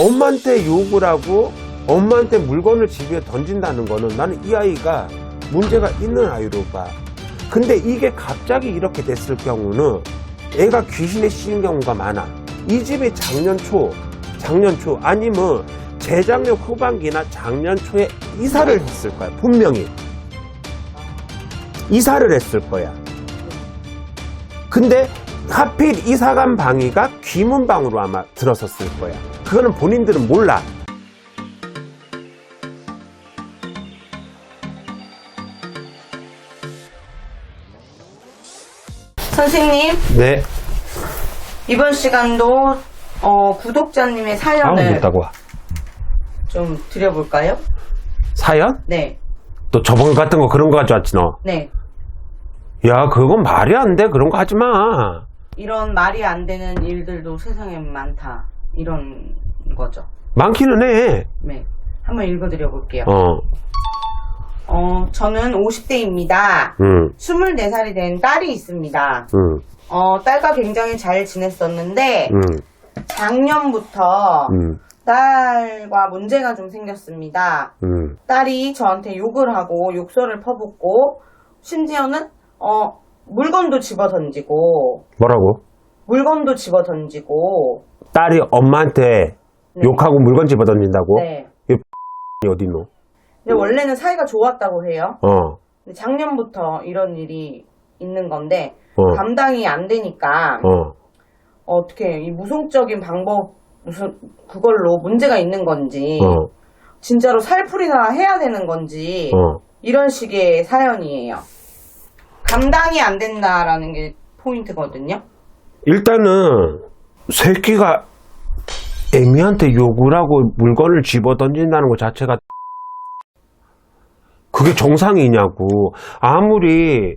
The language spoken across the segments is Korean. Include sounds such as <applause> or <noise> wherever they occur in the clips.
엄마한테 욕을 하고 엄마한테 물건을 집에 던진다는 거는 나는 이 아이가 문제가 있는 아이로 봐. 근데 이게 갑자기 이렇게 됐을 경우는 애가 귀신에 씌인 경우가 많아. 이 집이 작년 초, 작년 초 아니면 재작년 후반기나 작년 초에 이사를 했을 거야. 분명히. 이사를 했을 거야. 근데 하필 이사간 방위가 귀문방으로 아마 들어섰을 거야. 그거는 본인들은 몰라. 선생님, 네. 이번 시간도 어, 구독자님의 사연을 못다고 와. 좀 드려볼까요? 사연? 네, 또 저번 같은 거 그런 거 가져왔지 너. 네. 야 그건 말이 안 돼. 그런 거 하지 마. 이런 말이 안 되는 일들도 세상에 많다. 이런 거죠. 많기는 해. 네. 한번 읽어드려 볼게요. 어. 어, 저는 50대입니다. 응. 24살이 된 딸이 있습니다. 응. 어, 딸과 굉장히 잘 지냈었는데, 응. 작년부터 응. 딸과 문제가 좀 생겼습니다. 응. 딸이 저한테 욕을 하고 욕설을 퍼붓고 심지어는 어 물건도 집어 던지고 뭐라고? 물건도 집어 던지고 딸이 엄마한테 네. 욕하고 물건 집어 던진다고? 네. 어디 있노? 근데 원래는 사이가 좋았다고 해요. 어. 근데 작년부터 이런 일이 있는 건데 어. 감당이 안 되니까 어. 어떻게 이 무속적인 방법 무슨 그걸로 문제가 있는 건지 어. 진짜로 살풀이나 해야 되는 건지 어. 이런 식의 사연이에요. 감당이 안 된다라는 게 포인트거든요. 일단은 새끼가 애미한테 욕을 하고 물건을 집어 던진다는 것 자체가 그게 정상이냐고. 아무리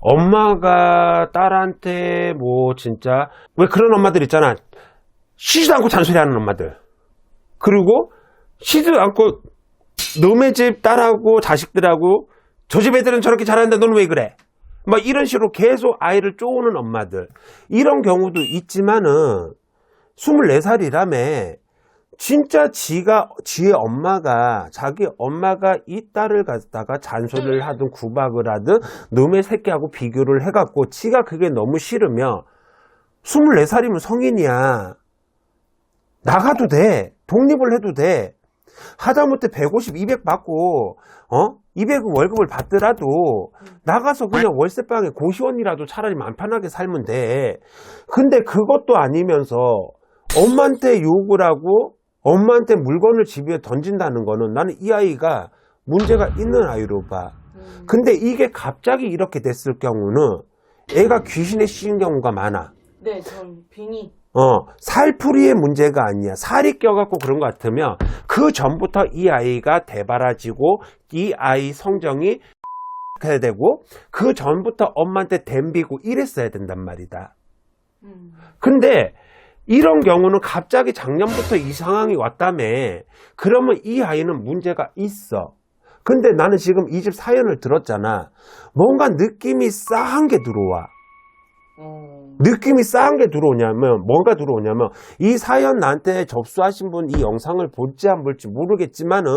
엄마가 딸한테 뭐 진짜 왜 그런 엄마들 있잖아. 쉬지도 않고 잔소리하는 엄마들. 그리고 쉬지도 않고 너네 집 딸하고 자식들하고 저 집 애들은 저렇게 잘하는데 너는 왜 그래 막 이런 식으로 계속 아이를 쪼우는 엄마들. 이런 경우도 있지만은 24살이라며 진짜 지가 지의 엄마가 자기 엄마가 이 딸을 갖다가 잔소리를 하든 구박을 하든 놈의 새끼하고 비교를 해갖고 지가 그게 너무 싫으면 24살이면 성인이야. 나가도 돼. 독립을 해도 돼. 하다못해 150, 200 받고, 어? 200은 월급을 받더라도, 나가서 그냥 월세방에 고시원이라도 차라리 맘 편하게 살면 돼. 근데 그것도 아니면서, 엄마한테 욕을 하고, 엄마한테 물건을 집에 던진다는 거는 나는 이 아이가 문제가 있는 아이로 봐. 근데 이게 갑자기 이렇게 됐을 경우는, 애가 귀신에 씌인 경우가 많아. 네, 전 빙이 어, 살풀이의 문제가 아니야. 살이 껴갖고 그런 것 같으면 그 전부터 이 아이가 대바라지고 이 아이 성정이 <laughs> 해야 되고 그 전부터 엄마한테 댐비고 이랬어야 된단 말이다. 음. 근데 이런 경우는 갑자기 작년부터 이 상황이 왔다며 그러면 이 아이는 문제가 있어. 근데 나는 지금 이 집 사연을 들었잖아. 뭔가 느낌이 싸한 게 들어와. 어, 느낌이 싸한 게 들어오냐면 뭔가 들어오냐면 이 사연 나한테 접수하신 분 이 영상을 볼지 안 볼지 모르겠지만은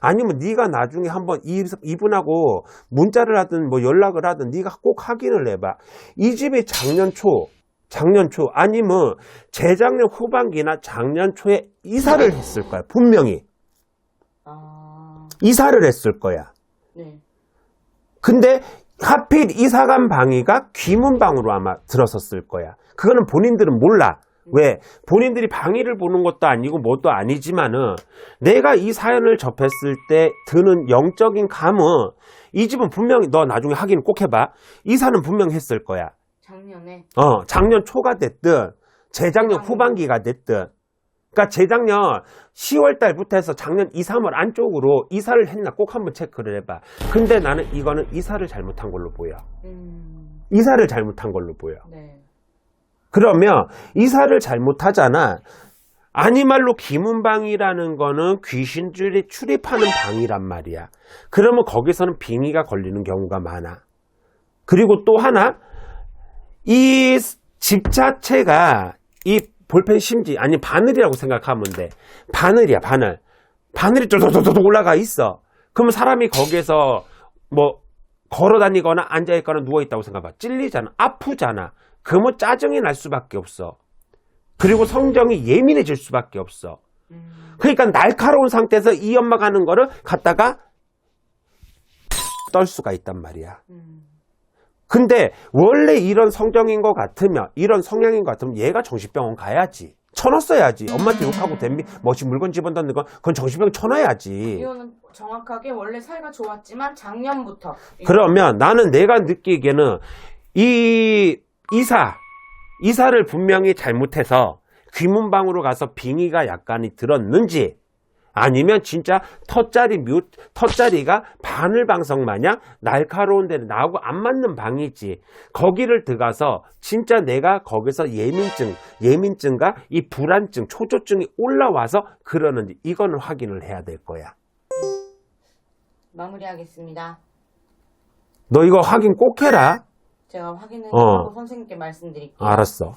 아니면 네가 나중에 한번 이, 이분하고 문자를 하든 뭐 연락을 하든 네가 꼭 확인을 해봐. 이 집이 작년 초 작년 초 아니면 재작년 후반기나 작년 초에 이사를 했을 거야 분명히. 아, 이사를 했을 거야. 네. 근데 하필 이사간 방위가 귀문방으로 아마 들어섰을 거야. 그거는 본인들은 몰라. 왜? 본인들이 방위를 보는 것도 아니고 뭣도 아니지만은 내가 이 사연을 접했을 때 드는 영적인 감은 이 집은 분명히 너 나중에 확인을 꼭 해봐. 이사는 분명히 했을 거야. 작년에 어, 작년 초가 됐든 재작년 후반기가 됐든 그러니까 재작년 10월 달부터 해서 작년 2, 3월 안쪽으로 이사를 했나 꼭 한번 체크를 해봐. 근데 나는 이거는 이사를 잘못한 걸로 보여. 음, 이사를 잘못한 걸로 보여. 네. 그러면 이사를 잘못하잖아. 아니말로 기문방이라는 거는 귀신들이 출입하는 방이란 말이야. 그러면 거기서는 빙의가 걸리는 경우가 많아. 그리고 또 하나, 이 집 자체가 이 볼펜 심지 아니 바늘이라고 생각하면 돼. 바늘이야 바늘. 바늘이 쪼쪼쪼쪼 올라가 있어. 그러면 사람이 거기에서 뭐 걸어 다니거나 앉아 있거나 누워 있다고 생각해. 찔리잖아. 아프잖아. 그러면 짜증이 날 수밖에 없어. 그리고 성정이 예민해질 수밖에 없어. 그러니까 날카로운 상태에서 이 엄마가 하는 거를 갖다가 떨 수가 있단 말이야. 근데 원래 이런 성정인 것 같으면 이런 성향인 것 같으면 얘가 정신병원 가야지. 쳐넣었어야지. 엄마한테 욕하고 댐비 멋진 물건 집어넣는 건 그건 정신병 쳐넣어야지. 이거는 정확하게 원래 사이가 좋았지만 작년부터 그러면 나는 내가 느끼기에는 이 이사 이사를 분명히 잘못해서 귀문방으로 가서 빙의가 약간이 들었는지 아니면 진짜 터짜리 뮤 터짜리가 바늘방석 마냥 날카로운 데는 나하고 안 맞는 방이지 거기를 들어가서 진짜 내가 거기서 예민증 예민증과 이 불안증 초조증이 올라와서 그러는지 이거는 확인을 해야 될 거야 마무리하겠습니다. 너 이거 확인 꼭 해라 제가 확인을 어. 하고 선생님께 말씀드릴게요. 알았어